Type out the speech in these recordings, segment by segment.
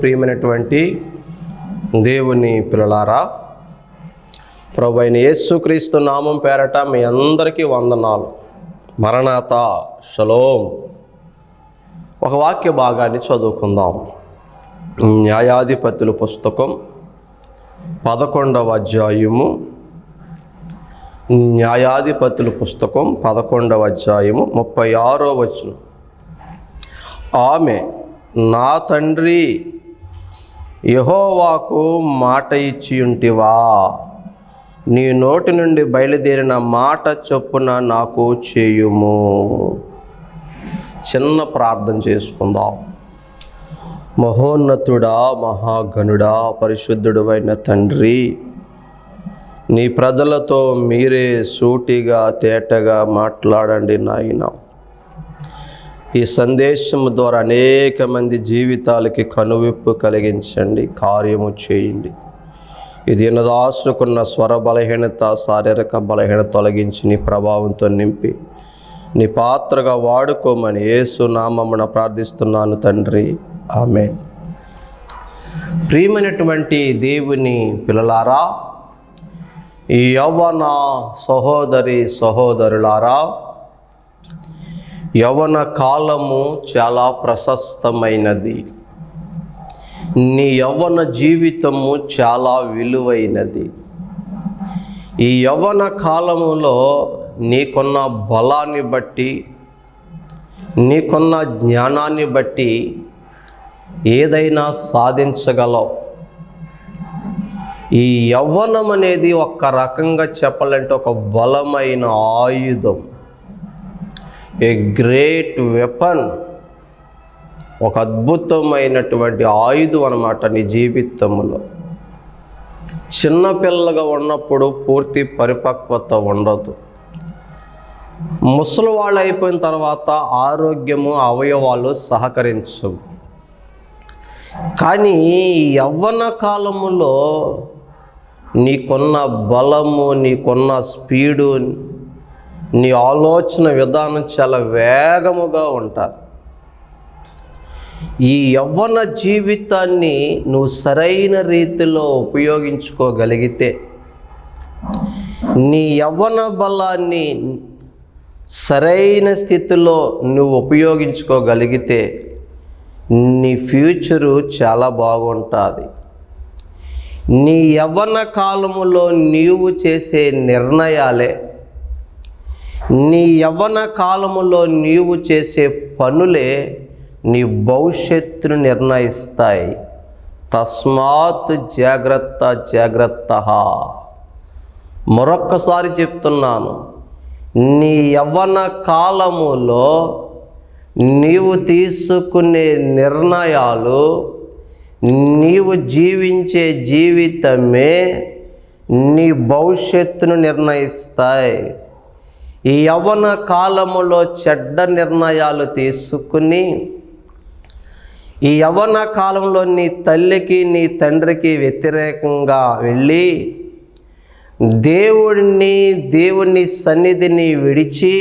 ప్రియమైనటువంటి దేవుని పిల్లలారా ప్రభు అయిన యేసుక్రీస్తు నామం పేరట మీ అందరికీ వందనాలు. మరణాత షలోం. ఒక వాక్య భాగాన్ని చదువుకుందాం. న్యాయాధిపతుల పుస్తకం పదకొండవ అధ్యాయము. న్యాయాధిపతుల పుస్తకం పదకొండవ అధ్యాయము ముప్పై ఆరో వచ్చు ఆమె నా తండ్రి యహోవాకు మాట ఇచ్చి ఉంటివా నీ నోటి నుండి బయలుదేరిన మాట చొప్పున నాకు చేయుము. చిన్న ప్రార్థన చేసుకుందాం. మహోన్నతుడా మహాగణుడా పరిశుద్ధుడు అయిన తండ్రి నీ ప్రజలతో మీరే సూటిగా తేటగా మాట్లాడండి నాయనా. ఈ సందేశం ద్వారా అనేక మంది జీవితాలకి కనువిప్పు కలిగించండి కార్యము చేయండి. ఇది ఎన్నదాసుకున్న స్వర బలహీనత శారీరక బలహీనత తొలగించి నీ ప్రభావంతో నింపి నీ పాత్రగా వాడుకోమని యేసు నామమున ప్రార్థిస్తున్నాను తండ్రి. ఆమె ప్రియమైనటువంటి దేవుని పిల్లలారా ఈ యవ్వన సహోదరి సహోదరులారా యవన కాలము చాలా ప్రశస్తమైనది. నీ యవ్వన జీవితము చాలా విలువైనది. ఈ యవ్వన కాలములో నీకున్న బలాన్ని బట్టి నీకున్న జ్ఞానాన్ని బట్టి ఏదైనా సాధించగలవు. ఈ యవ్వనం అనేది ఒక రకంగా చెప్పాలంటే ఒక బలమైన ఆయుధం. A great weapon. ఒక అద్భుతమైనటువంటి ఆయుధం అనమాట నీ జీవితంలో. చిన్నపిల్లగా ఉన్నప్పుడు పూర్తి పరిపక్వత ఉండదు. ముసలి వాళ్ళు అయిపోయిన తర్వాత ఆరోగ్యము అవయవాలు సహకరించవు. కానీ యవ్వన కాలములో నీకున్న బలము నీకున్న స్పీడు నీ ఆలోచన విధానం చాలా వేగముగా ఉంటుంది. ఈ యవ్వన జీవితాన్ని నువ్వు సరైన రీతిలో ఉపయోగించుకోగలిగితే నీ యవ్వన బలాన్ని సరైన స్థితిలో నువ్వు ఉపయోగించుకోగలిగితే నీ ఫ్యూచరు చాలా బాగుంటుంది. నీ యవ్వన కాలములో నీవు చేసే నిర్ణయాలే నీ యవ్వన కాలములో నీవు చేసే పనులే నీ భవిష్యత్తును నిర్ణయిస్తాయి. తస్మాత్ జాగ్రత్త జాగ్రత్త. మరొక్కసారి చెప్తున్నాను నీ యవ్వన కాలములో నీవు తీసుకునే నిర్ణయాలు నీవు జీవించే జీవితమే నీ భవిష్యత్తును నిర్ణయిస్తాయి. ఈ యవ్వన కాలములో చెడ్డ నిర్ణయాలు తీసుకుని ఈ యవ్వన కాలంలో నీ తల్లికి నీ తండ్రికి వ్యతిరేకంగా వెళ్ళి దేవుడిని దేవుని సన్నిధిని విడిచి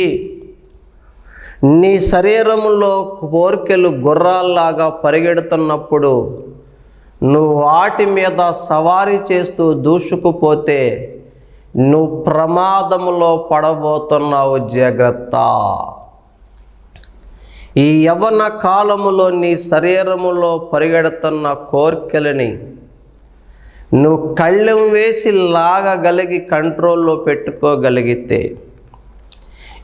నీ శరీరంలో కోరికలు గుర్రాల్లాగా పరిగెడుతున్నప్పుడు నువ్వు వాటి మీద సవారీ చేస్తూ దూసుకుపోతే నువ్వు ప్రమాదంలో పడబోతున్నావు జాగ్రత్త. ఈ యవన కాలములో నీ శరీరములో పరిగెడుతున్న కోరికలని నువ్వు కళ్ళెం వేసి లాగగలిగి కంట్రోల్లో పెట్టుకోగలిగితే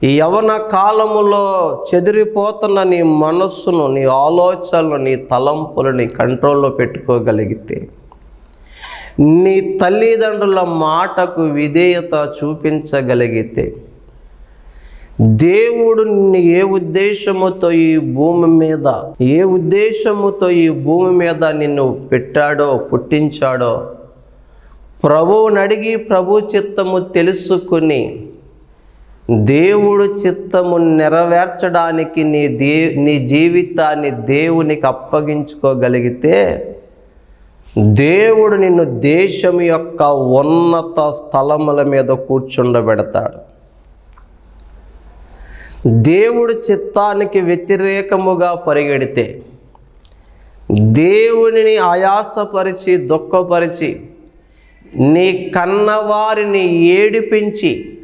ఈ యవన కాలములో చెదిరిపోతున్న నీ మనస్సును నీ ఆలోచనలు నీ తలంపులు నీ కంట్రోల్లో పెట్టుకోగలిగితే నీ తల్లిదండ్రుల మాటకు విధేయత చూపించగలిగితే దేవుడు ఏ ఉద్దేశముతో ఈ భూమి మీద ఏ ఉద్దేశముతో ఈ భూమి మీద నిన్ను పెట్టాడో పుట్టించాడో ప్రభువుని అడిగి ప్రభు చిత్తము తెలుసుకుని దేవుడు చిత్తము నెరవేర్చడానికి నీ దే నీ జీవితాన్ని దేవునికి అప్పగించుకోగలిగితే దేవుడు నిన్ను దేశం యొక్క ఉన్నత స్థలముల మీద కూర్చుండబెడతాడు. దేవుడు చిత్తానికి వ్యతిరేకముగా పరిగెడితే దేవునిని ఆయాసపరిచి దుఃఖపరిచి నీ కన్నవారిని ఏడిపించి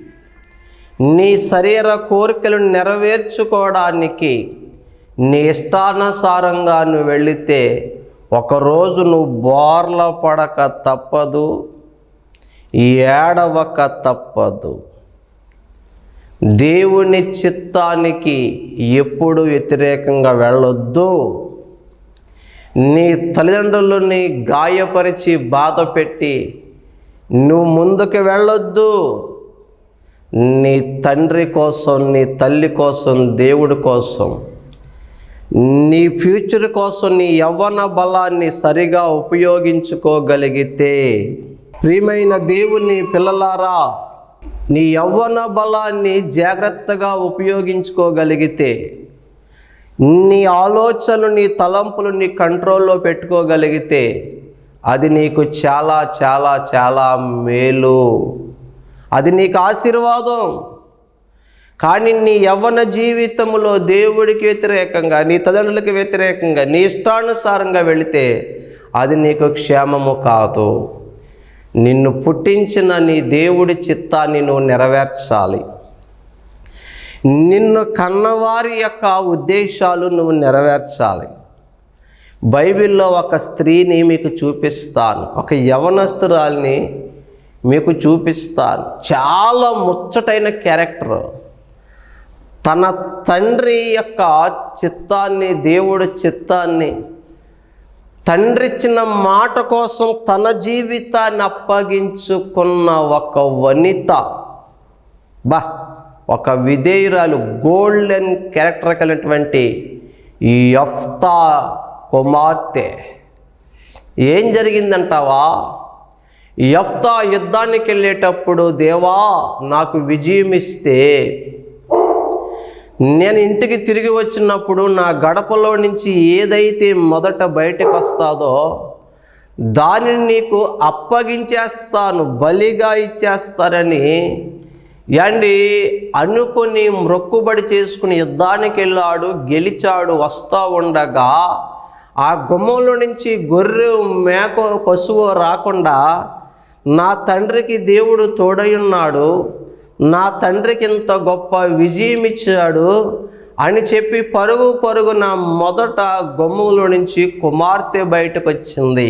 నీ శరీర కోరికలు నెరవేర్చుకోవడానికి నీ ఇష్టానుసారంగా నువ్వు వెళితే ఒకరోజు నువ్వు బోర్ల పడక తప్పదు ఏడవక తప్పదు. దేవుని చిత్తానికి ఎప్పుడు వ్యతిరేకంగా వెళ్ళొద్దు. నీ తల్లిదండ్రులని గాయపరిచి బాధ పెట్టి నువ్వు ముందుకు వెళ్ళొద్దు. నీ తండ్రి కోసం నీ తల్లి కోసం దేవుడి కోసం నీ ఫ్యూచర్ కోసం నీ యవ్వన బలాన్ని సరిగా ఉపయోగించుకోగలిగితే. ప్రియమైన దేవుని పిల్లలారా నీ యవ్వన బలాన్ని జాగ్రత్తగా ఉపయోగించుకోగలిగితే నీ ఆలోచనలు నీ తలంపులు నీ కంట్రోల్లో పెట్టుకోగలిగితే అది నీకు చాలా చాలా చాలా మేలు. అది నీకు ఆశీర్వాదం. కానీ నీ యవ్వన జీవితంలో దేవుడికి వ్యతిరేకంగా నీ తల్లిదండ్రులకు వ్యతిరేకంగా నీ ఇష్టానుసారంగా వెళితే అది నీకు క్షేమము కాదు. నిన్ను పుట్టించిన నీ దేవుడి చిత్తాన్ని నువ్వు నెరవేర్చాలి. నిన్ను కన్నవారి యొక్క ఉద్దేశాలు నువ్వు నెరవేర్చాలి. బైబిల్లో ఒక స్త్రీని మీకు చూపిస్తాను ఒక యవనస్తురాల్ని మీకు చూపిస్తాను. చాలా ముచ్చటైన క్యారెక్టర్. తన తండ్రి యొక్క చిత్తాన్ని దేవుడి చిత్తాన్ని తండ్రిచ్చిన మాట కోసం తన జీవితాన్ని అప్పగించుకున్న ఒక వనిత. బా ఒక విధేయురాలు గోల్డెన్ క్యారెక్టర్ కలిగినటువంటి యఫ్తా కుమార్తె. ఏం జరిగిందంటావా? యఫ్తా యుద్ధానికి వెళ్ళేటప్పుడు దేవా నాకు విజయం ఇస్తే నేను ఇంటికి తిరిగి వచ్చినప్పుడు నా గడపలో నుంచి ఏదైతే మొదట బయటకు వస్తాదో దానిని నీకు అప్పగించేస్తాను బలిగా ఇచ్చేస్తారని యాండి అనుకుని మ్రొక్కుబడి చేసుకుని యుద్ధానికి వెళ్ళాడు గెలిచాడు వస్తూ ఉండగా ఆ గుమ్మంలో నుంచి గొర్రె మేక పశువు రాకుండా నా తండ్రికి దేవుడు తోడై ఉన్నాడు. నా తండ్రికి ఇంత గొప్ప విజయం ఇచ్చాడు అని చెప్పి పరుగు పరుగు నా మొదట గొమ్ములో నుంచి కుమార్తె బయటకు వచ్చింది.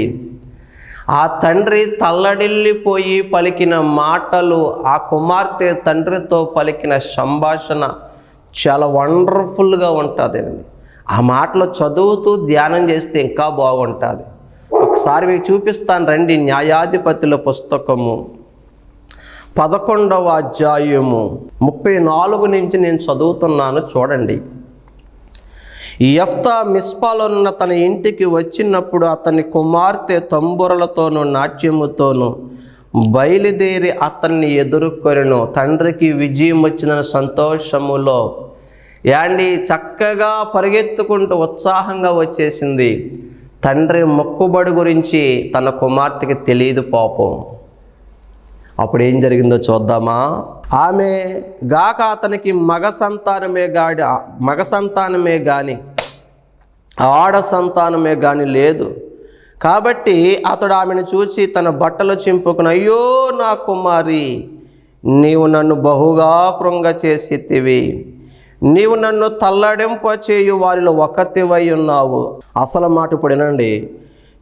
ఆ తండ్రి తల్లడిల్లిపోయి పలికిన మాటలు ఆ కుమార్తె తండ్రితో పలికిన సంభాషణ చాలా వండర్ఫుల్గా ఉంటుంది. ఆ మాటలు చదువుతూ ధ్యానం చేస్తే ఇంకా బాగుంటుంది. ఒకసారి మీకు చూపిస్తాను రండి న్యాయాధిపతుల పుస్తకము. పదకొండవ అధ్యాయము. ముప్పై నాలుగు నుంచి నేను చదువుతున్నాను చూడండి. ఈ యఫ్తా మిస్పాలున్న తన ఇంటికి వచ్చినప్పుడు అతని కుమార్తె తంబురలతోనూ నాట్యముతోనూ బయలుదేరి అతన్ని ఎదుర్కొనను. తండ్రికి విజయం వచ్చిన సంతోషములో యాండి చక్కగా పరిగెత్తుకుంటూ ఉత్సాహంగా వచ్చేసింది. తండ్రి మొక్కుబడి గురించి తన కుమార్తెకి తెలియదు పాపం. అప్పుడు ఏం జరిగిందో చూద్దామా? ఆమె గాక అతనికి మగ సంతానమే గాడి మగ సంతానమే గాని ఆడ సంతానమే గాని లేదు. కాబట్టి అతడు ఆమెను చూసి తన బట్టలు చింపుకుని అయ్యో నా కుమారి నీవు నన్ను బహుగా కృంగ చేసితివి. నీవు నన్ను తల్లడింప చేయు వారిలో ఒకతివై ఉన్నావు. అసలు మాట ఇప్పుడు వినండి.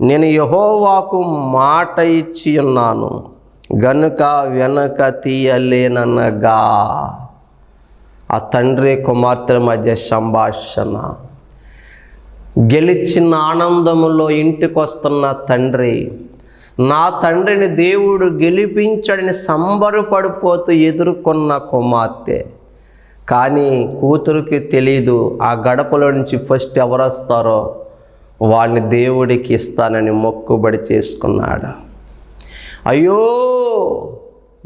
నేను యహోవాకు మాట ఇచ్చి ఉన్నాను. గనుక వెనక తీయలేననగా ఆ తండ్రి కుమార్తెల మధ్య సంభాషణ. గెలిచిన ఆనందములో ఇంటికి వస్తున్న తండ్రి నా తండ్రిని దేవుడు గెలిపించడని సంబరపడిపోతూ ఎదుర్కొన్న కుమార్తె. కానీ కూతురికి తెలీదు ఆ గడపలో నుంచి ఫస్ట్ ఎవరు వస్తారో వాడిని దేవుడికి ఇస్తానని మొక్కుబడి చేసుకున్నాడు. అయ్యో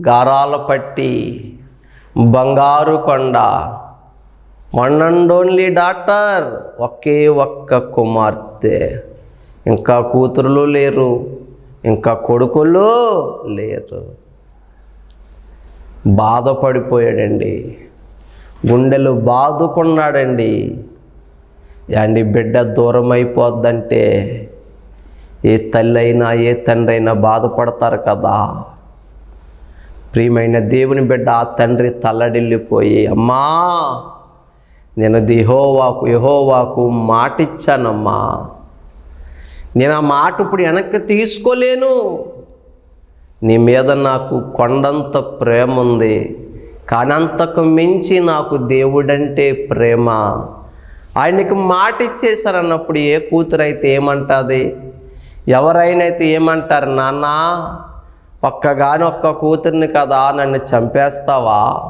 గారాలపట్టి బంగారు కొండ వన్ అండ్ ఓన్లీ డాక్టర్ ఒకే ఒక్క కుమార్తె. ఇంకా కూతురులు లేరు ఇంకా కొడుకులు లేరు. బాధపడిపోయాడండి. గుండెలు బాదుకున్నాడండి. అండి బిడ్డ దూరం అయిపోద్దంటే ఏ తల్లైనా ఏ తండ్రి అయినా బాధపడతారు కదా. ప్రియమైన దేవుని బిడ్డ ఆ తండ్రి తల్లడిల్లిపోయి అమ్మా నేను దిహోవాకు యహోవాకు మాటిచ్చానమ్మా. నేను ఆ మాట ఇప్పుడు వెనక్కి తీసుకోలేను. నీ మీద నాకు కొండంత ప్రేమ ఉంది. కానీ అంతకు మించి నాకు దేవుడంటే ప్రేమ. ఆయనకి మాట ఇచ్చేసారన్నప్పుడు ఏ కూతురు అయితే ఏమంటుంది? ఎవరైనా అయితే ఏమంటారు నాన్న ఒక్కగాని ఒక్క కూతుర్ని కదా నన్ను చంపేస్తావా?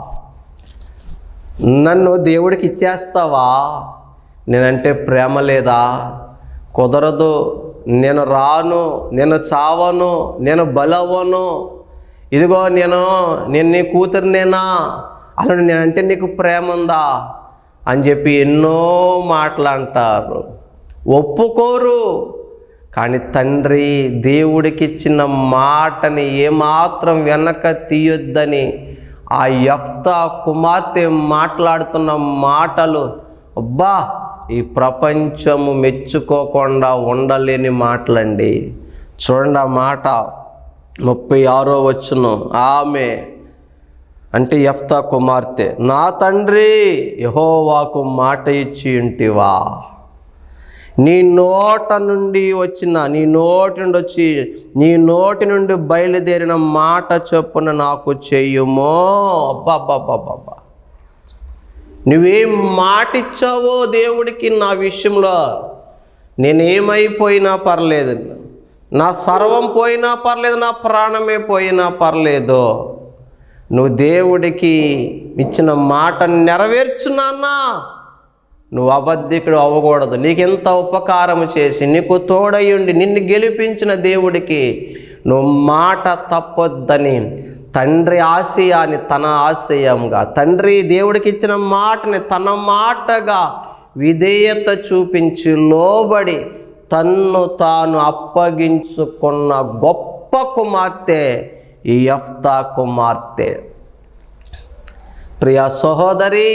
నన్ను దేవుడికి ఇచ్చేస్తావా? నేనంటే ప్రేమ లేదా? కుదరదు. నేను రాను. నేను చావను. నేను బలవను. ఇదిగో నేను నేను నీ కూతురునేనా? అలా నేనంటే నీకు ప్రేమ ఉందా? అని చెప్పి ఎన్నో మాటలు అంటారు. ఒప్పుకోరు. కానీ తండ్రి దేవుడికిచ్చిన మాటని ఏమాత్రం వెనక తీయొద్దని ఆ యఫ్తా కుమార్తె మాట్లాడుతున్న మాటలు అబ్బా ఈ ప్రపంచము మెచ్చుకోకుండా ఉండలేని మాటలండి. చూడండి ఆ మాట. ముప్పై ఆరో వచ్చును ఆమె అంటే యఫ్తా కుమార్తె నా తండ్రి యహోవాకు మాట ఇచ్చి ఉంటివా? నీ నోట నుండి వచ్చిన నీ నోటి నుండి వచ్చి నీ నోటి నుండి బయలుదేరిన మాట చొప్పున నాకు చెయ్యుమో అబ్బాబ్బాబ్బాబ్బా నువ్వేం మాట ఇచ్చావో దేవుడికి నా విషయంలో? నేనేమైపోయినా పర్లేదు. నా సర్వం పోయినా పర్లేదు నా ప్రాణమే పోయినా పర్లేదు. నువ్వు దేవుడికి ఇచ్చిన మాట నెరవేర్చున్నానా? నువ్వు అబద్ధికుడు అవ్వకూడదు. నీకెంత ఉపకారం చేసి నీకు తోడయుండి నిన్ను గెలిపించిన దేవుడికి నువ్వు మాట తప్పొద్దని తండ్రి ఆశయాన్ని తన ఆశయంగా తండ్రి దేవుడికి ఇచ్చిన మాటని తన మాటగా విధేయత చూపించి లోబడి తన్ను తాను అప్పగించుకున్న గొప్ప కుమార్తె ఈ యఫ్తా కుమార్తె. ప్రియ సహోదరి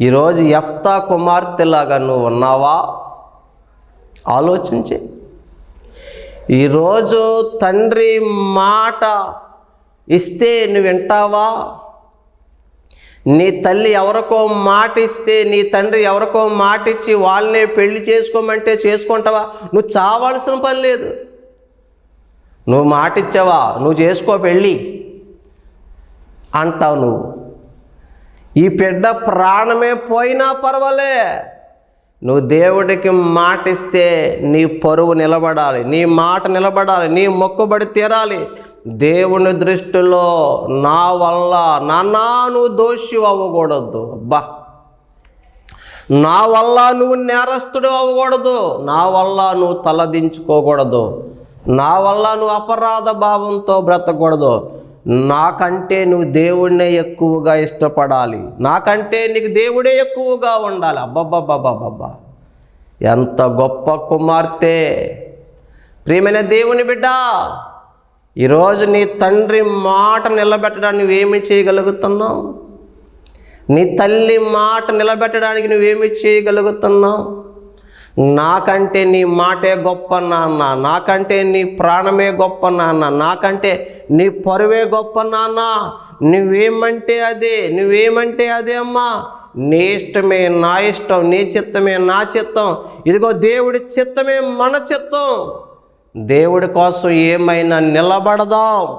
ఈరోజు ఎఫ్తా కుమార్తెలాగా నువ్వు ఉన్నావా? ఆలోచించి. ఈరోజు తండ్రి మాట ఇస్తే నువ్వు వింటావా? నీ తల్లి ఎవరికో మాట ఇస్తే నీ తండ్రి ఎవరికో మాట ఇచ్చి వాళ్ళనే పెళ్ళి చేసుకోమంటే చేసుకుంటావా? నువ్వు చావాల్సిన పని లేదు. నువ్వు మాట ఇచ్చావా? నువ్వు చేసుకో పెళ్ళి. అంటావు నువ్వు. ఈ బిడ్డ ప్రాణమే పోయినా పర్వాలే. నువ్వు దేవుడికి మాట ఇస్తే నీ పరువు నిలబడాలి నీ మాట నిలబడాలి నీ మొక్కుబడి తీరాలి. దేవుని దృష్టిలో నా వల్ల నాన్నా నువ్వు దోషి అవ్వకూడదు. అబ్బా! నా వల్ల నువ్వు నేరస్తుడు అవ్వకూడదు. నా వల్ల నువ్వు తలదించుకోకూడదు. నా వల్ల నువ్వు అపరాధ భావంతో బ్రతకూడదు. నాకంటే నువ్వు దేవుడినే ఎక్కువగా ఇష్టపడాలి. నాకంటే నీకు దేవుడే ఎక్కువగా ఉండాలి. అబ్బబ్బబ్బబ్బబ్బా ఎంత గొప్ప కుమార్తె. ప్రియమైన దేవుని బిడ్డ ఈరోజు నీ తండ్రి మాట నిలబెట్టడానికి నువ్వేమి చేయగలుగుతున్నావు? నీ తల్లి మాట నిలబెట్టడానికి నువ్వేమి చేయగలుగుతున్నావు? నాకంటే నీ మాటే గొప్ప నాన్న నాకంటే నీ ప్రాణమే గొప్ప నాన్న నాకంటే నీ పరువే గొప్ప నాన్న. నువ్వేమంటే అదే నువ్వేమంటే అదే అమ్మా. నీ ఇష్టమే నా ఇష్టం నీ చిత్తమే నా చిత్తం. ఇదిగో దేవుడి చిత్తమే మన చిత్తం. దేవుడి కోసం ఏమైనా నిలబడదాం.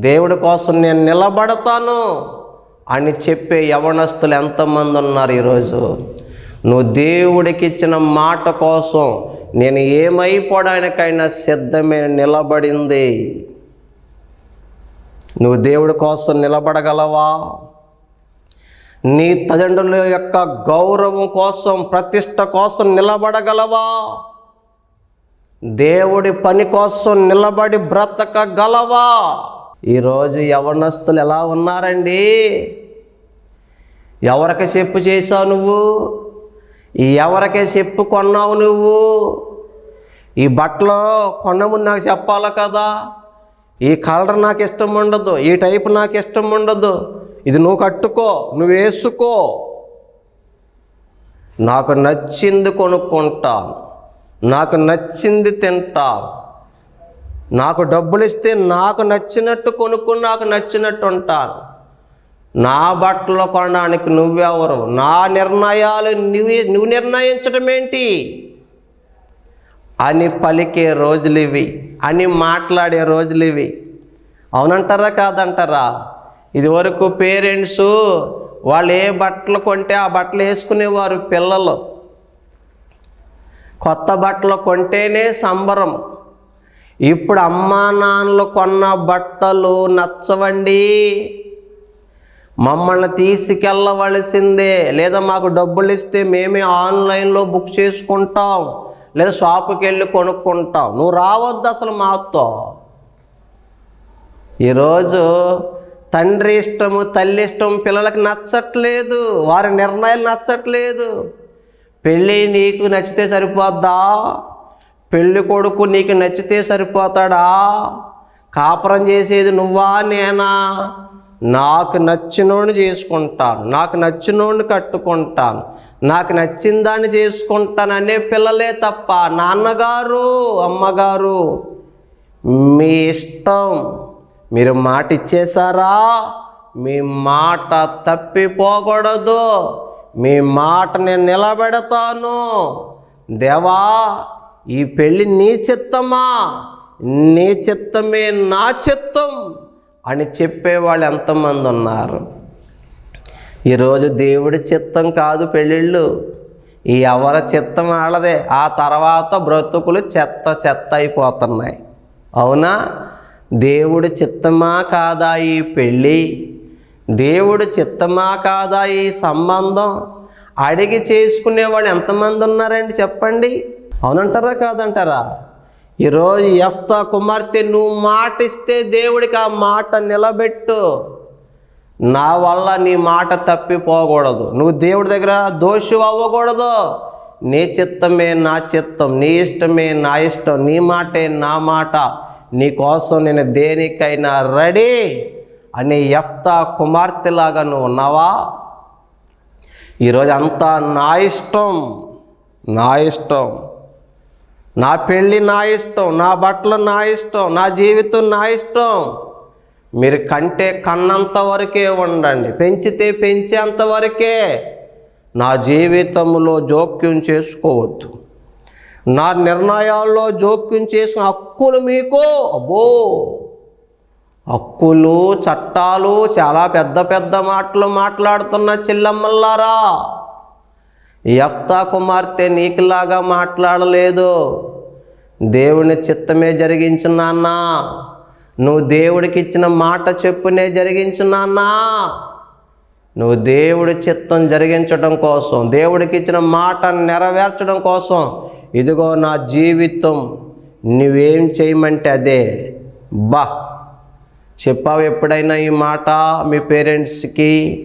దేవుడి కోసం నేను నిలబడతాను అని చెప్పే యవనస్తులు ఎంతమంది ఉన్నారు ఈరోజు? నువ్వు దేవుడికి ఇచ్చిన మాట కోసం నేను ఏమైపోవడానికైనా సిద్ధమే నిలబడింది. నువ్వు దేవుడి కోసం నిలబడగలవా? నీ తల్లిదండ్రుల యొక్క గౌరవం కోసం ప్రతిష్ట కోసం నిలబడగలవా? దేవుడి పని కోసం నిలబడి బ్రతకగలవా? ఈరోజు యవనస్తులు ఎలా ఉన్నారండి? ఎవరికి చెప్పు చేశావు నువ్వు? ఎవరికే చెప్పు కొన్నావు నువ్వు? ఈ బట్టలు కొన్న ముందు నాకు చెప్పాలి కదా? ఈ కలర్ నాకు ఇష్టం ఉండదు ఈ టైప్ నాకు ఇష్టం ఉండదు. ఇది నువ్వు కట్టుకో నువ్వు వేసుకో. నాకు నచ్చింది కొనుక్కుంటాను నాకు నచ్చింది తింటాను. నాకు డబ్బులు ఇస్తే నాకు నచ్చినట్టు కొనుక్కుని నాకు నచ్చినట్టు ఉంటాను. నా బట్టలు కొనడానికి నువ్వెవరు? నా నిర్ణయాలు నువ్వు నువ్వు నిర్ణయించడం ఏంటి? అని పలికే రోజులు ఇవి. అని మాట్లాడే రోజులు ఇవి. అవునంటారా కాదంటారా? ఇదివరకు పేరెంట్స్ వాళ్ళు ఏ బట్టలు కొంటే ఆ బట్టలు వేసుకునేవారు పిల్లలు. కొత్త బట్టలు కొంటేనే సంబరం. ఇప్పుడు అమ్మా నాన్నలు కొన్న బట్టలు నచ్చవండి. మమ్మల్ని తీసుకెళ్ళవలసిందే. లేదా మాకు డబ్బులు ఇస్తే మేమే ఆన్లైన్లో బుక్ చేసుకుంటాం. లేదా షాపుకి వెళ్ళి కొనుక్కుంటాం. నువ్వు రావద్దు అసలు మాతో. ఈరోజు తండ్రి ఇష్టము తల్లి ఇష్టం పిల్లలకు నచ్చట్లేదు. వారి నిర్ణయాలు నచ్చట్లేదు. పెళ్ళి నీకు నచ్చితే సరిపోద్దా? పెళ్ళి కొడుకు నీకు నచ్చితే సరిపోతాడా? కాపురం చేసేది నువ్వా నేనా? నాకు నచ్చినోడిని చేసుకుంటాను నాకు నచ్చినోడిని కట్టుకుంటాను నాకు నచ్చిన దాన్ని చేసుకుంటాను అనే పిల్లలే తప్ప నాన్నగారు అమ్మగారు మీ ఇష్టం. మీరు మాట ఇచ్చేశారా? మీ మాట తప్పిపోకూడదు. మీ మాట నేను నిలబెడతాను. దేవా ఈ పెళ్ళి నీ చిత్తమా? నీ చిత్తమే నా చిత్తం. అని చెప్పేవాళ్ళు ఎంతమంది ఉన్నారు? ఈరోజు దేవుడి చిత్తం కాదు పెళ్ళిళ్ళు. ఈ ఎవరి చిత్తం వాళ్ళదే ఆ తర్వాత బ్రతుకులు చెత్త చెత్త అయిపోతున్నాయి. అవునా? దేవుడి చిత్తమా కాదా ఈ పెళ్ళి? దేవుడి చిత్తమా కాదా ఈ సంబంధం? అడిగి చేసుకునే వాళ్ళు ఎంతమంది ఉన్నారండి చెప్పండి. అవునంటారా కాదంటారా? ఈరోజు ఎఫ్తా కుమార్తె నువ్వు మాట ఇస్తే దేవుడికి ఆ మాట నిలబెట్టు. నా వల్ల నీ మాట తప్పిపోకూడదు. నువ్వు దేవుడి దగ్గర దోషి అవ్వకూడదు. నీ చిత్తమే నా చిత్తం నీ ఇష్టమే నా ఇష్టం నీ మాటే నా మాట. నీ కోసం నేను దేనికైనా రెడీ అని ఎఫ్తా కుమార్తెలాగా నువ్వు ఉన్నావా? ఈరోజు అంతా నా ఇష్టం నా ఇష్టం. నా పెళ్ళి నా ఇష్టం నా బట్టలు నా ఇష్టం నా జీవితం నా ఇష్టం. మీరు కంటే కన్నంత వరకే ఉండండి. పెంచితే పెంచేంత వరకే. నా జీవితంలో జోక్యం చేసుకోవద్దు. నా నిర్ణయాల్లో జోక్యం చేసిన హక్కులు మీకు. అబ్బో! హక్కులు చట్టాలు చాలా పెద్ద పెద్ద మాటలు మాట్లాడుతున్న చిల్లమ్మల్లారా. యఫ్తా కుమార్తె నీకులాగా మాట్లాడలేదు. దేవుని చిత్తమే జరిగించున్నానా నువ్వు దేవుడికి ఇచ్చిన మాట చెప్పునే జరిగించున్నానా నువ్వు దేవుడి చిత్తం జరిగించడం కోసం దేవుడికి ఇచ్చిన మాట నెరవేర్చడం కోసం ఇదిగో నా జీవితం నువ్వేం చేయమంటే అదే. బా. చెప్పావు ఎప్పుడైనా ఈ మాట మీ పేరెంట్స్కి?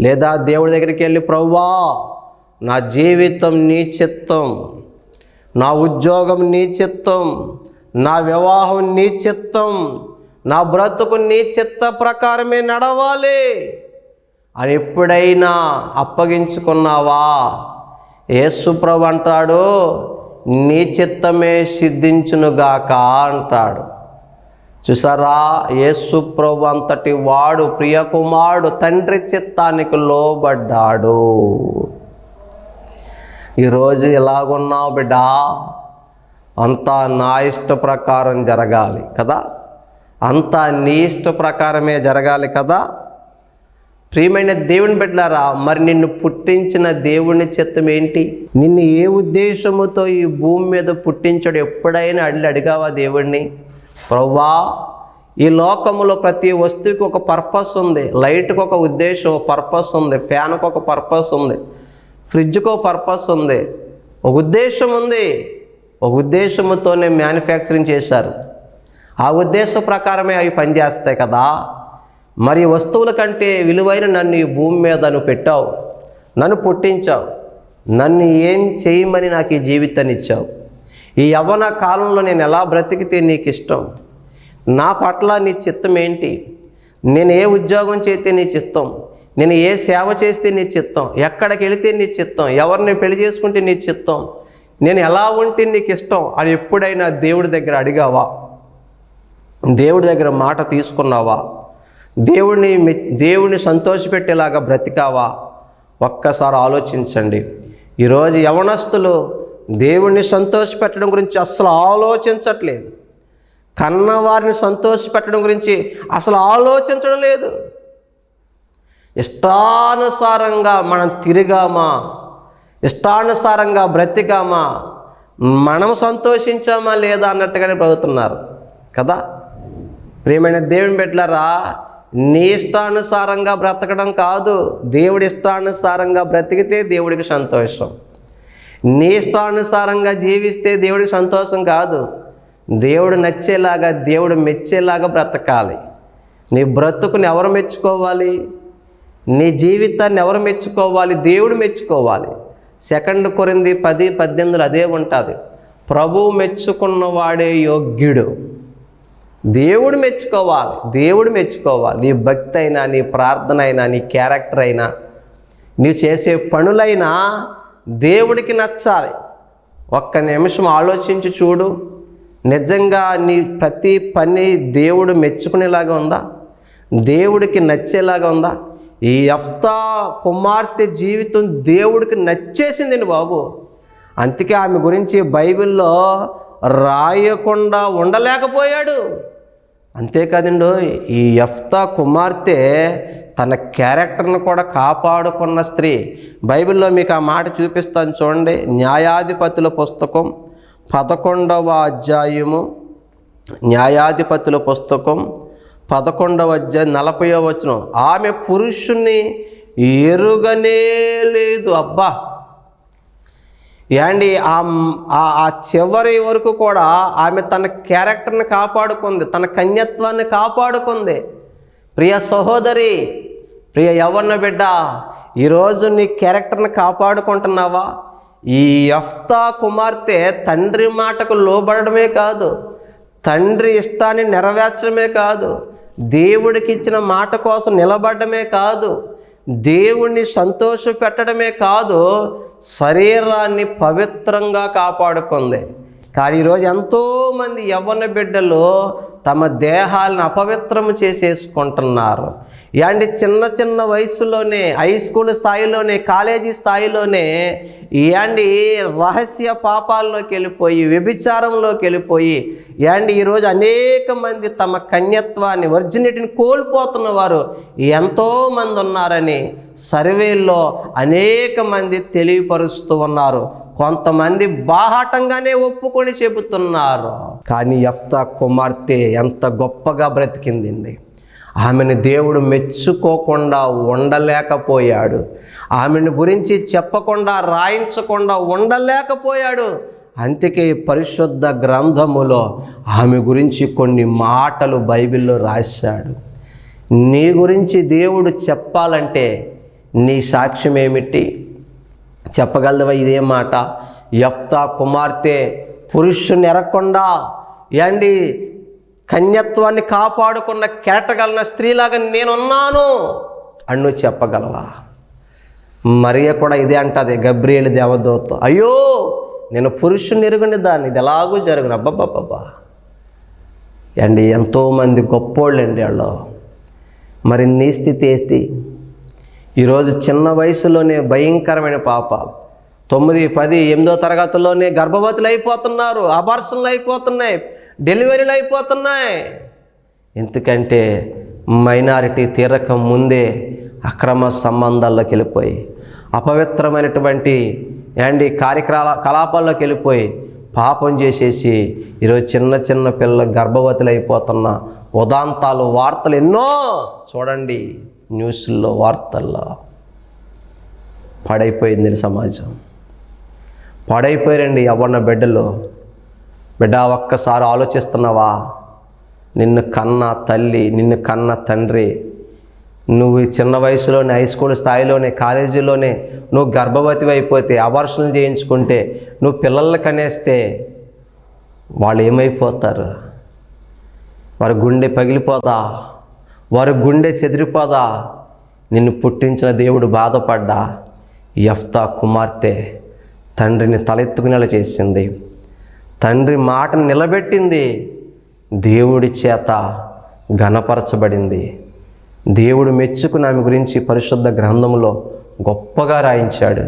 లేదా దేవుడి దగ్గరికి వెళ్ళి ప్రవ్వా నా జీవితం నీ చిత్తం నా ఉద్యోగం నీ చిత్తం నా వివాహం నీ చిత్తం నా బ్రతుకు నీ చిత్త ప్రకారమే నడవాలి. అని ఎప్పుడైనా అప్పగించుకున్నావా? యేసుప్రభు అంటాడు నీ చిత్తమే సిద్ధించునుగాక అంటాడు. చూసారా? ఏసుప్రభు అంతటి వాడు ప్రియకుమారుడు తండ్రి చిత్తానికి లోబడ్డాడు. ఈరోజు ఎలాగున్నావు బిడ్డ? అంతా నా ఇష్ట ప్రకారం జరగాలి కదా? అంతా నీ ఇష్ట ప్రకారమే జరగాలి కదా? ప్రియమైన దేవుని బిడ్డారా మరి నిన్ను పుట్టించిన దేవుని చిత్తం ఏంటి? నిన్ను ఏ ఉద్దేశముతో ఈ భూమి మీద పుట్టించడు? ఎప్పుడైనా అడిగి అడిగావా దేవుణ్ణి? ప్రవ్వా ఈ లోకములో ప్రతి వస్తువుకి ఒక పర్పస్ ఉంది. లైట్కి ఒక ఉద్దేశం పర్పస్ ఉంది. ఫ్యాన్కి ఒక పర్పస్ ఉంది. ఫ్రిడ్జ్కో పర్పస్ ఉంది. ఒక ఉద్దేశం ఉంది. ఒక ఉద్దేశముతోనే మ్యానుఫ్యాక్చరింగ్ చేశారు. ఆ ఉద్దేశం ప్రకారమే అవి పనిచేస్తాయి కదా. మరి వస్తువుల కంటే విలువైన నన్ను ఈ భూమి మీద నువ్వు పెట్టావు. నన్ను పుట్టించావు. నన్ను ఏం చేయమని నాకు ఈ జీవితాన్ని ఇచ్చావు ఈ యవ్వన కాలంలో నేను ఎలా బ్రతికితే నీకు ఇష్టం నా పట్ల నీ చిత్తం ఏంటి? నేను ఏ ఉద్యోగం చేస్తే నీ చిత్తం నేను ఏ సేవ చేస్తే నీ చిత్తం ఎక్కడికి వెళితే నీ చిత్తం ఎవరిని పెళ్ళి చేసుకుంటే నీ చిత్తం నేను ఎలా ఉంటే నీకు ఇష్టం అని ఎప్పుడైనా దేవుడి దగ్గర అడిగావా? దేవుడి దగ్గర మాట తీసుకున్నావా? దేవుడిని దేవుడిని సంతోషపెట్టేలాగా బ్రతికావా? ఒక్కసారి ఆలోచించండి. ఈరోజు యవనస్తులు దేవుణ్ణి సంతోషపెట్టడం గురించి అస్సలు ఆలోచించట్లేదు. కన్నవారిని సంతోషపెట్టడం గురించి అసలు ఆలోచించడం లేదు. ఇష్టానుసారంగా మనం తిరిగామా? ఇష్టానుసారంగా బ్రతికామా? మనం సంతోషించామా లేదా అన్నట్టుగానే బ్రతుకుతున్నారు. కదా? ప్రియమైన దేవుని బిడ్డలారా నీ ఇష్టానుసారంగా బ్రతకడం కాదు. దేవుడి ఇష్టానుసారంగా బ్రతికితే దేవుడికి సంతోషం. నీ ఇష్టానుసారంగా జీవిస్తే దేవుడికి సంతోషం కాదు. దేవుడు నచ్చేలాగా దేవుడు మెచ్చేలాగా బ్రతకాలి. నీ బ్రతుకుని ఎవరు మెచ్చుకోవాలి? నీ జీవితాన్ని ఎవరు మెచ్చుకోవాలి? దేవుడు మెచ్చుకోవాలి. సెకండ్ కొరింది పది పద్దెనిమిదిలో అదే ఉంటుంది. ప్రభువు మెచ్చుకున్నవాడే యోగ్యుడు. దేవుడు మెచ్చుకోవాలి. దేవుడు మెచ్చుకోవాలి. నీ భక్తి అయినా నీ ప్రార్థన అయినా నీ క్యారెక్టర్ అయినా నీవు చేసే పనులైనా దేవుడికి నచ్చాలి. ఒక్క నిమిషం ఆలోచించి చూడు. నిజంగా నీ ప్రతి పని దేవుడు మెచ్చుకునేలాగా ఉందా? దేవుడికి నచ్చేలాగా ఉందా? ఈ అఫ్తా కుమార్తె జీవితం దేవుడికి నచ్చేసిందండి బాబు. అందుకే ఆమె గురించి బైబిల్లో రాయకుండా ఉండలేకపోయాడు. అంతేకాదండి ఈ యఫ్తా కుమార్తె తన క్యారెక్టర్ను కూడా కాపాడుకున్న స్త్రీ. బైబిల్లో మీకు ఆ మాట చూపిస్తాను చూడండి. న్యాయాధిపతుల పుస్తకం పదకొండవ అధ్యాయము. న్యాయాధిపతుల పుస్తకం పదకొండవ అధ్యాయం నలభైవ వచనం. ఆమె పురుషుణ్ణి ఎరుగనే లేదు. అబ్బా! ఏండి ఆ ఆ- చివరి వరకు కూడా ఆమె తన క్యారెక్టర్ని కాపాడుకుంది తన కన్యత్వాన్ని కాపాడుకుంది. ప్రియ సహోదరి ప్రియ యవన్న బిడ్డ ఈరోజు నీ క్యారెక్టర్ని కాపాడుకుంటున్నావా? ఈ యఫ్తా కుమార్తె తండ్రి మాటకు లోబడమే కాదు తండ్రి ఇష్టాన్ని నెరవేర్చడమే కాదు దేవుడికి ఇచ్చిన మాట కోసం నిలబడమే కాదు దేవుణ్ణి సంతోష పెట్టడమే కాదు శరీరాన్ని పవిత్రంగా కాపాడుకుంది. కానీ ఈరోజు ఎంతోమంది యవ్వన బిడ్డలు తమ దేహాలను అపవిత్రము చేసేసుకుంటున్నారు. ఇలాంటి చిన్న చిన్న వయసులోనే హై స్కూల్ స్థాయిలోనే కాలేజీ స్థాయిలోనే యాండి రహస్య పాపాల్లోకి వెళ్ళిపోయి వ్యభిచారంలోకి వెళ్ళిపోయి యాండి ఈరోజు అనేక మంది తమ కన్యత్వాన్ని వర్జినిటీని కోల్పోతున్న వారు ఎంతోమంది ఉన్నారని సర్వేల్లో అనేక మంది తెలియపరుస్తూ ఉన్నారు. కొంతమంది బాహాటంగానే ఒప్పుకొని చెబుతున్నారు. కానీ ఎఫ్తా కుమార్తె ఎంత గొప్పగా బ్రతికిందండి. ఆమెను దేవుడు మెచ్చుకోకుండా ఉండలేకపోయాడు. ఆమెను గురించి చెప్పకుండా రాయించకుండా ఉండలేకపోయాడు. అందుకే పరిశుద్ధ గ్రంథములో ఆమె గురించి కొన్ని మాటలు బైబిల్లో రాశాడు. నీ గురించి దేవుడు చెప్పాలంటే నీ సాక్ష్యం ఏమిటి? చెప్పగలవా ఇదే మాట? యఫ్తా కుమార్తె పురుషుని ఎరకుండా ఏండి కన్యత్వాన్ని కాపాడుకున్న కెరటగలన స్త్రీలాగా నేనున్నాను అన్ను చెప్పగలవా? మరియ కూడా ఇదే అంటది గబ్రియలు దేవదూత. అయ్యో నేను పురుషుని ఎరుగుని దాన్ని ఇది ఎలాగూ జరుగును అబ్బబ్బబ్బబ్బా. అండి ఎంతోమంది గొప్పోళ్ళండి వాళ్ళు. మరి నీ స్థితి ఏస్తి ఈరోజు చిన్న వయసులోనే భయంకరమైన పాపాలు తొమ్మిది పది ఎనిమిదో తరగతుల్లోనే గర్భవతులు అయిపోతున్నారు అబార్షన్లు అయిపోతున్నాయి. డెలివరీలు అయిపోతున్నాయి. ఎందుకంటే మైనారిటీ తీరక ముందే అక్రమ సంబంధాల్లోకి వెళ్ళిపోయి అపవిత్రమైనటువంటి అండి కార్యక్రమ కలాపాల్లోకి వెళ్ళిపోయి పాపం చేసేసి ఈరోజు చిన్న చిన్న పిల్ల గర్భవతులు అయిపోతున్న ఉదాంతాలు వార్తలు ఎన్నో చూడండి. న్యూస్లో వార్తల్లో పాడైపోయింది సమాజం. పాడైపోయారండి ఎవరిన బిడ్డలు. బిడ్డ ఒక్కసారి ఆలోచిస్తున్నావా? నిన్ను కన్న తల్లి నిన్ను కన్న తండ్రి నువ్వు చిన్న వయసులోనే హై స్కూల్ స్థాయిలోనే కాలేజీలోనే నువ్వు గర్భవతి అయిపోతే అవర్షణలు చేయించుకుంటే నువ్వు పిల్లల్ని కనేస్తే వాళ్ళు ఏమైపోతారు? వారి గుండె పగిలిపోదా? వారి గుండె చెదిరిపోదా? నిన్ను పుట్టించిన దేవుడు బాధపడ్డా? యఫ్తా కుమార్తె తండ్రిని తలెత్తుకునేలా చేసింది. తండ్రి మాటను నిలబెట్టింది. దేవుడి చేత ఘనపరచబడింది. దేవుడు మెచ్చుకుని ఆమె గురించి పరిశుద్ధ గ్రంథంలో గొప్పగా రాయించాడు.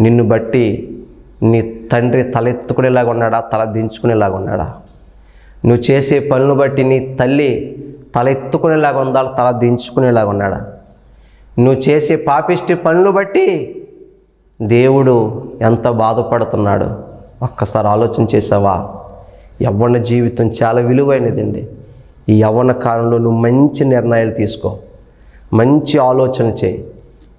నిన్ను బట్టి నీ తండ్రి తలెత్తుకునేలాగా ఉన్నాడా? తల దించుకునేలాగా ఉన్నాడా? నువ్వు చేసే పనులు బట్టి నీ తల్లి తల ఎత్తుకునేలాగా ఉందా తల దించుకునేలాగా ఉన్నాడా? నువ్వు చేసే పాపిష్టి పనులు బట్టి దేవుడు ఎంత బాధపడుతున్నాడు? ఒక్కసారి ఆలోచన చేసావా? యవ్వన జీవితం చాలా విలువైనదండి. ఈ యవ్వన కాలంలో నువ్వు మంచి నిర్ణయాలు తీసుకో. మంచి ఆలోచన చేయి.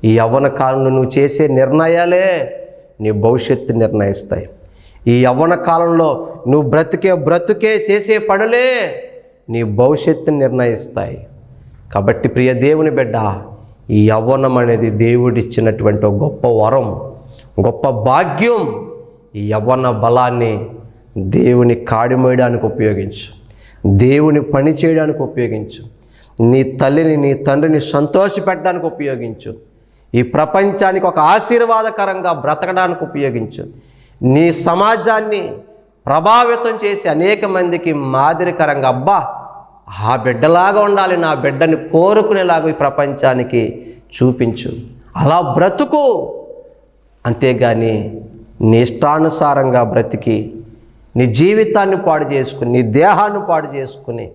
ఈ యవ్వన కాలంలో నువ్వు చేసే నిర్ణయాలే నీ భవిష్యత్తు నిర్ణయిస్తాయి. ఈ యవ్వన కాలంలో నువ్వు బ్రతికే బ్రతుకే చేసే పనులే నీ భవిష్యత్తుని నిర్ణయిస్తాయి. కాబట్టి ప్రియ దేవుని బిడ్డ ఈ యవ్వనం అనేది దేవుడిచ్చినటువంటి గొప్ప వరం గొప్ప భాగ్యం ఈ యవ్వన బలాన్ని దేవుని కాడిమోయడానికి ఉపయోగించు. దేవుని పని చేయడానికి ఉపయోగించు. నీ తల్లిని నీ తండ్రిని సంతోషపెట్టడానికి ఉపయోగించు. ఈ ప్రపంచానికి ఒక ఆశీర్వాదకరంగా బ్రతకడానికి ఉపయోగించు. నీ సమాజాన్ని ప్రభావితం చేసి అనేక మందికి మాదిరికరంగా అబ్బా ఆ బిడ్డలాగా ఉండాలి నా బిడ్డని కోరుకునేలాగా ఈ ప్రపంచానికి చూపించు. అలా బ్రతుకు. అంతేగాని నీ ఇష్టానుసారంగా బ్రతికి నీ జీవితాన్ని పాడు చేసుకుని నీ దేహాన్ని పాడు చేసుకుని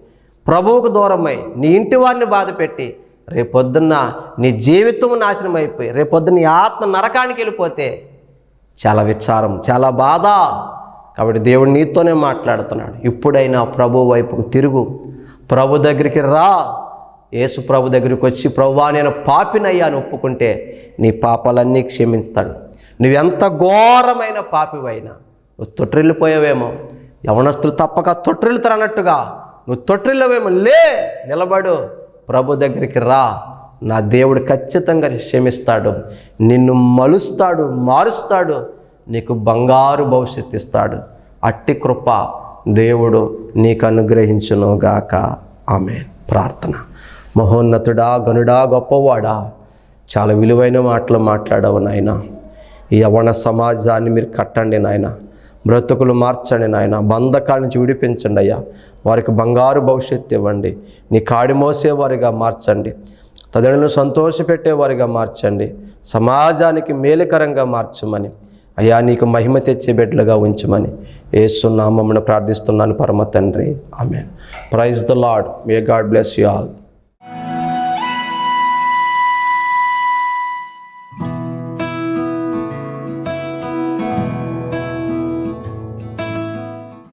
ప్రభువుకు దూరమై నీ ఇంటి వారిని బాధ పెట్టి రేపొద్దున్న నీ జీవితం నాశనం అయిపోయి రేపొద్దున నీ ఆత్మ నరకానికి వెళ్ళిపోతే చాలా విచారం చాలా బాధ. కాబట్టి దేవుడు నీతోనే మాట్లాడుతున్నాడు. ఇప్పుడైనా ప్రభు వైపుకు తిరుగు. ప్రభు దగ్గరికి రా. యేసు ప్రభు దగ్గరికి వచ్చి ప్రభువా నేను పాపినయ్యా అని ఒప్పుకుంటే నీ పాపాలన్నీ క్షమిస్తాడు. నువ్వెంత ఘోరమైన పాపివైనా నువ్వు తొట్టిల్లిపోయావేమో యవనస్తులు తప్పక తొట్టిల్లుతారన్నట్టుగా నువ్వు తొట్టిల్లవేమో లే నిలబడు. ప్రభు దగ్గరికి రా. నా దేవుడు ఖచ్చితంగా క్షమిస్తాడు. నిన్ను మలుస్తాడు మారుస్తాడు. నీకు బంగారు భవిష్యత్తు ఇస్తాడు. అట్టి కృప దేవుడు నీకు అనుగ్రహించునుగాక. ఆమె ప్రార్థన. మహోన్నతుడా గనుడా గొప్పవాడా. చాలా విలువైన మాటలు మాట్లాడవు నాయన. ఈ యవన సమాజాన్ని మీరు కట్టండి నాయన. బ్రతుకులు మార్చండి నాయన. బంధకాల నుంచి విడిపించండి అయ్యా. వారికి బంగారు భవిష్యత్తు ఇవ్వండి. నీ కాడి మోసేవారిగా మార్చండి. తదనులను సంతోషపెట్టేవారిగా మార్చండి. సమాజానికి మేలుకరంగా మార్చమని. అయ్యా నీకు మహిమ తెచ్చే బిడ్డలుగా ఉంచమని. ఏసునామమును ప్రార్థిస్తున్నాను పరమ తండ్రి. ఆమె praise the Lord may God bless you all.